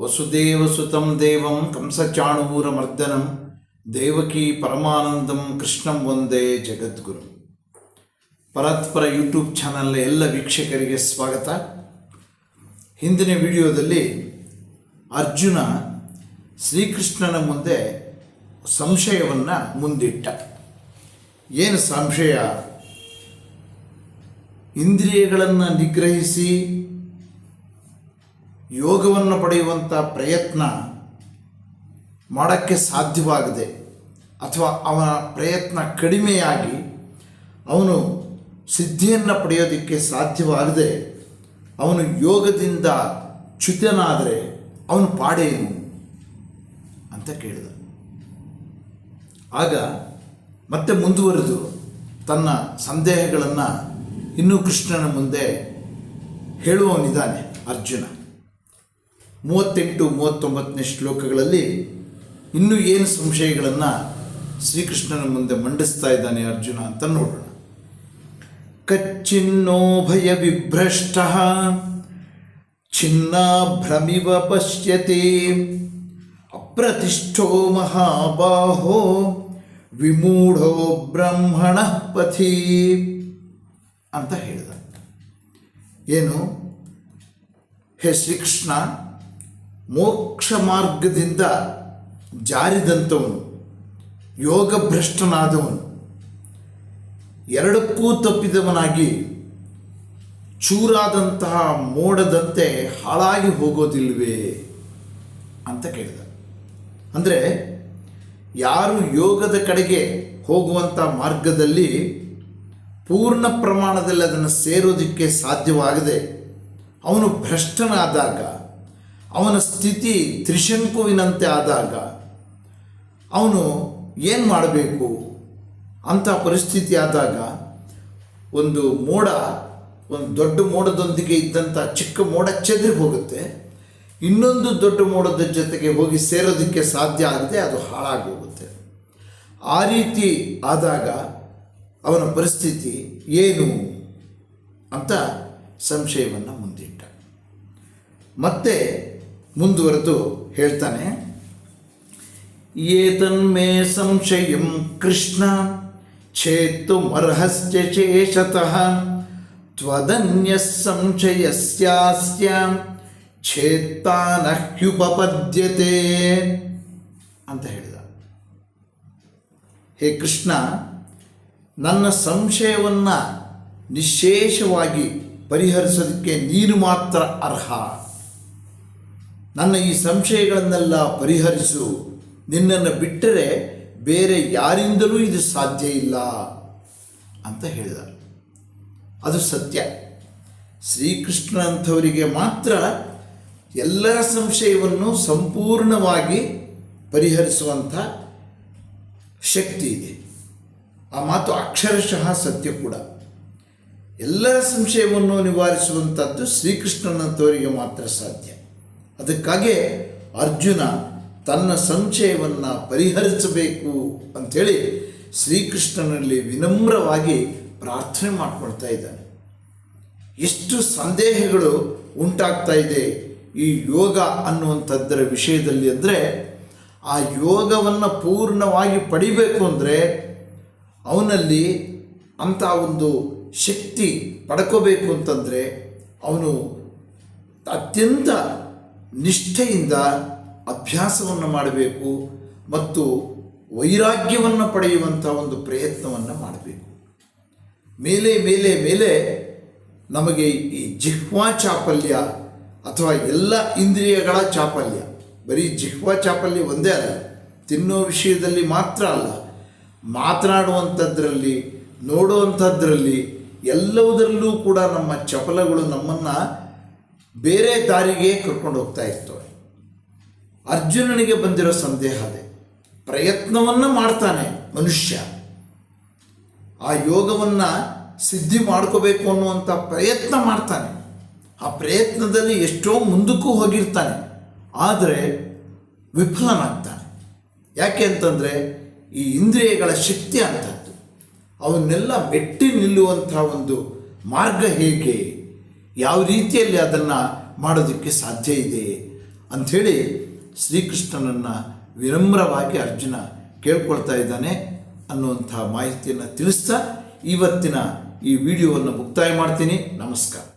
ವಸುದೇವಸುತಂ ದೇವಂ ಕಂಸಚಾಣೂರಮರ್ದನಂ ದೇವಕಿ ಪರಮಾನಂದಂ ಕೃಷ್ಣಂ ಒಂದೇ ಜಗದ್ಗುರು. ಪರತ್ಪರ ಯೂಟ್ಯೂಬ್ ಚಾನಲ್ನ ಎಲ್ಲ ವೀಕ್ಷಕರಿಗೆ ಸ್ವಾಗತ. ಹಿಂದಿನ ವಿಡಿಯೋದಲ್ಲಿ ಅರ್ಜುನ ಶ್ರೀಕೃಷ್ಣನ ಮುಂದೆ ಸಂಶಯವನ್ನು ಮುಂದಿಟ್ಟ. ಏನು ಸಂಶಯ? ಇಂದ್ರಿಯಗಳನ್ನು ನಿಗ್ರಹಿಸಿ ಯೋಗವನ್ನು ಪಡೆಯುವಂಥ ಪ್ರಯತ್ನ ಮಾಡೋಕ್ಕೆ ಸಾಧ್ಯವಾಗದೆ. ಅಥವಾ ಅವನ ಪ್ರಯತ್ನ ಕಡಿಮೆಯಾಗಿ ಅವನು ಸಿದ್ಧಿಯನ್ನು ಪಡೆಯೋದಕ್ಕೆ ಸಾಧ್ಯವಾಗದೆ ಅವನು ಯೋಗದಿಂದ ಚ್ಯುತನಾದರೆ ಅವನು ಪಾಡೇನು ಅಂತ ಕೇಳಿದ. ಆಗ ಮತ್ತೆ ಮುಂದುವರೆದು ತನ್ನ ಸಂದೇಹಗಳನ್ನು ಇನ್ನೂ ಕೃಷ್ಣನ ಮುಂದೆ ಹೇಳುವವನಿದ್ದಾನೆ ಅರ್ಜುನ. ಮೂವತ್ತೆಂಟು, ಮೂವತ್ತೊಂಬತ್ತನೇ ಶ್ಲೋಕಗಳಲ್ಲಿ ಇನ್ನೂ ಏನು ಸಂಶಯಗಳನ್ನು ಶ್ರೀಕೃಷ್ಣನ ಮುಂದೆ ಮಂಡಿಸ್ತಾ ಇದ್ದಾನೆ ಅರ್ಜುನ ಅಂತ ನೋಡೋಣ. ಕಚ್ಚಿನ್ನೋಭಯ ವಿಭ್ರಷ್ಟ ಚಿನ್ನಾಭ್ರಮಿವ ಪಶ್ಯತೆ, ಅಪ್ರತಿಷ್ಠೋ ಮಹಾಬಾಹೋ, ವಿಮೂಢೋ ಬ್ರಹ್ಮಣ ಪಥಿ ಅಂತ ಹೇಳಿದ. ಏನು? ಹೇ ಶ್ರೀಕೃಷ್ಣ ಮೋಕ್ಷ ಮಾರ್ಗದಿಂದ ಜಾರಿದಂಥವನು ಯೋಗಭ್ರಷ್ಟನಾದವನು, ಎರಡಕ್ಕೂ ತಪ್ಪಿದವನಾಗಿ ಚೂರಾದಂತಹ ಮೋಡದಂತೆ ಹಾಳಾಗಿ ಹೋಗೋದಿಲ್ವೇ ಅಂತ ಕೇಳಿದ. ಅಂದರೆ ಯಾರು ಯೋಗದ ಕಡೆಗೆ ಹೋಗುವಂಥ ಮಾರ್ಗದಲ್ಲಿ ಪೂರ್ಣ ಪ್ರಮಾಣದಲ್ಲಿ ಅದನ್ನು ಸೇರೋದಕ್ಕೆ ಸಾಧ್ಯವಾಗದೆ ಅವನು ಭ್ರಷ್ಟನಾದಾಗ ಅವನ ಸ್ಥಿತಿ ತ್ರಿಶಂಕುವಿನಂತೆ ಆದಾಗ ಅವನು ಏನು ಮಾಡಬೇಕು ಅಂಥ ಪರಿಸ್ಥಿತಿ ಆದಾಗ ಒಂದು ಮೋಡ, ಒಂದು ದೊಡ್ಡ ಮೋಡದೊಂದಿಗೆ ಇದ್ದಂಥ ಚಿಕ್ಕ ಮೋಡ ಚೆದರಿ ಹೋಗುತ್ತೆ. ಇನ್ನೊಂದು ದೊಡ್ಡ ಮೋಡದ ಜೊತೆಗೆ ಹೋಗಿ ಸೇರೋದಕ್ಕೆ ಸಾಧ್ಯ ಆಗದೆ ಅದು ಹಾಳಾಗಿ ಹೋಗುತ್ತೆ. ಆ ರೀತಿ ಆದಾಗ ಅವನ ಪರಿಸ್ಥಿತಿ ಏನು ಅಂತ ಸಂಶಯವನ್ನು ಮುಂದಿಟ್ಟ. ಮತ್ತೆ ಮುಂದುವರೆದು ಹೇಳ್ತಾನೆ ಏತನ್ಮೇ ಸಂಶಯಂ ಕೃಷ್ಣ ಛೇತ್ತು ಅರ್ಹಸ್ಯ ಚೇಷತಃ ತ್ವದನ್ಯ ಸಂಶಯಸ್ಯಾಸ್ಯ ಅಂತ ಹೇಳಿದ. ಹೇ ಕೃಷ್ಣ, ನನ್ನ ಸಂಶಯವನ್ನು ನಿಶೇಷವಾಗಿ ಪರಿಹರಿಸೋದಕ್ಕೆ ನೀನು ಮಾತ್ರ ಅರ್ಹ. ನನ್ನ ಈ ಸಂಶಯಗಳನ್ನೆಲ್ಲ ಪರಿಹರಿಸು. ನಿನ್ನನ್ನು ಬಿಟ್ಟರೆ ಬೇರೆ ಯಾರಿಂದಲೂ ಇದು ಸಾಧ್ಯ ಇಲ್ಲ ಅಂತ ಹೇಳಿದ ಅದು ಸತ್ಯ. ಶ್ರೀಕೃಷ್ಣ ಅಂಥವರಿಗೆ ಮಾತ್ರ ಎಲ್ಲರ ಸಂಶಯವನ್ನು ಸಂಪೂರ್ಣವಾಗಿ ಪರಿಹರಿಸುವಂಥ ಶಕ್ತಿ ಇದೆ. ಆ ಮಾತು ಅಕ್ಷರಶಃ ಸತ್ಯ ಕೂಡ. ಎಲ್ಲರ ಸಂಶಯವನ್ನು ನಿವಾರಿಸುವಂಥದ್ದು ಶ್ರೀಕೃಷ್ಣನಂಥವರಿಗೆ ಮಾತ್ರ ಸಾಧ್ಯ. ಅದಕ್ಕಾಗಿ ಅರ್ಜುನ ತನ್ನ ಸಂಶಯವನ್ನು ಪರಿಹರಿಸಬೇಕು ಅಂಥೇಳಿ ಶ್ರೀಕೃಷ್ಣನಲ್ಲಿ ವಿನಮ್ರವಾಗಿ ಪ್ರಾರ್ಥನೆ ಮಾಡಿಕೊಳ್ತಾ ಇದ್ದಾನೆ. ಎಷ್ಟು ಸಂದೇಹಗಳು ಉಂಟಾಗ್ತಾ ಇದೆ ಈ ಯೋಗ ಅನ್ನುವಂಥದ್ದರ ವಿಷಯದಲ್ಲಿ ಅಂದರೆ ಆ ಯೋಗವನ್ನು ಪೂರ್ಣವಾಗಿ ಪಡಿಬೇಕು ಅಂದರೆ ಅವನಲ್ಲಿ ಅಂಥ ಒಂದು ಶಕ್ತಿ ಪಡ್ಕೋಬೇಕು ಅಂತಂದರೆ ಅವನು ಅತ್ಯಂತ ನಿಷ್ಠೆಯಿಂದ ಅಭ್ಯಾಸವನ್ನು ಮಾಡಬೇಕು ಮತ್ತು ವೈರಾಗ್ಯವನ್ನು ಪಡೆಯುವಂಥ ಒಂದು ಪ್ರಯತ್ನವನ್ನು ಮಾಡಬೇಕು. ಮೇಲೆ ಮೇಲೆ ಮೇಲೆ ನಮಗೆ ಈ ಜಿಹ್ವಾ ಚಾಪಲ್ಯ ಅಥವಾ ಎಲ್ಲ ಇಂದ್ರಿಯಗಳ ಚಾಪಲ್ಯ, ಬರೀ ಜಿಹ್ವಾ ಚಾಪಲ್ಯ ಒಂದೇ ಅಲ್ಲ, ತಿನ್ನೋ ವಿಷಯದಲ್ಲಿ ಮಾತ್ರ ಅಲ್ಲ, ಮಾತನಾಡುವಂಥದ್ರಲ್ಲಿ, ನೋಡುವಂಥದ್ರಲ್ಲಿ ಎಲ್ಲವುದರಲ್ಲೂ ಕೂಡ ನಮ್ಮ ಚಪಲಗಳು ನಮ್ಮನ್ನು ಬೇರೆ ದಾರಿಗೆ ಕರ್ಕೊಂಡು ಹೋಗ್ತಾ ಇತ್ತು ಅರ್ಜುನನಿಗೆ ಬಂದಿರೋ ಸಂದೇಹ ಅದೇ. ಪ್ರಯತ್ನವನ್ನು ಮಾಡ್ತಾನೆ ಮನುಷ್ಯ. ಆ ಯೋಗವನ್ನು ಸಿದ್ಧಿ ಮಾಡ್ಕೋಬೇಕು ಅನ್ನುವಂಥ ಪ್ರಯತ್ನ ಮಾಡ್ತಾನೆ. ಆ ಪ್ರಯತ್ನದಲ್ಲಿ ಎಷ್ಟೋ ಮುಂದಕ್ಕೂ ಹೋಗಿರ್ತಾನೆ. ಆದರೆ ವಿಫಲನಾಗ್ತಾನೆ. ಯಾಕೆ ಅಂತಂದರೆ ಈ ಇಂದ್ರಿಯಗಳ ಶಕ್ತಿ ಅಂಥದ್ದು ಅವನ್ನೆಲ್ಲ ಮೆಟ್ಟಿ ನಿಲ್ಲುವಂಥ ಒಂದು ಮಾರ್ಗ ಹೇಗೆ? ಯಾವ ರೀತಿಯಲ್ಲಿ ಅದನ್ನು ಮಾಡೋದಕ್ಕೆ ಸಾಧ್ಯ ಇದೆ ಅಂಥೇಳಿ ಶ್ರೀಕೃಷ್ಣನನ್ನು ವಿನಮ್ರವಾಗಿ ಅರ್ಜುನ ಕೇಳ್ಕೊಳ್ತಾ ಇದ್ದಾನೆ ಅನ್ನುವಂಥ ಮಾಹಿತಿಯನ್ನು ತಿಳಿಸ್ತಾ ಇವತ್ತಿನ ಈ ವಿಡಿಯೋವನ್ನು ಮುಕ್ತಾಯ ಮಾಡ್ತೀನಿ. ನಮಸ್ಕಾರ.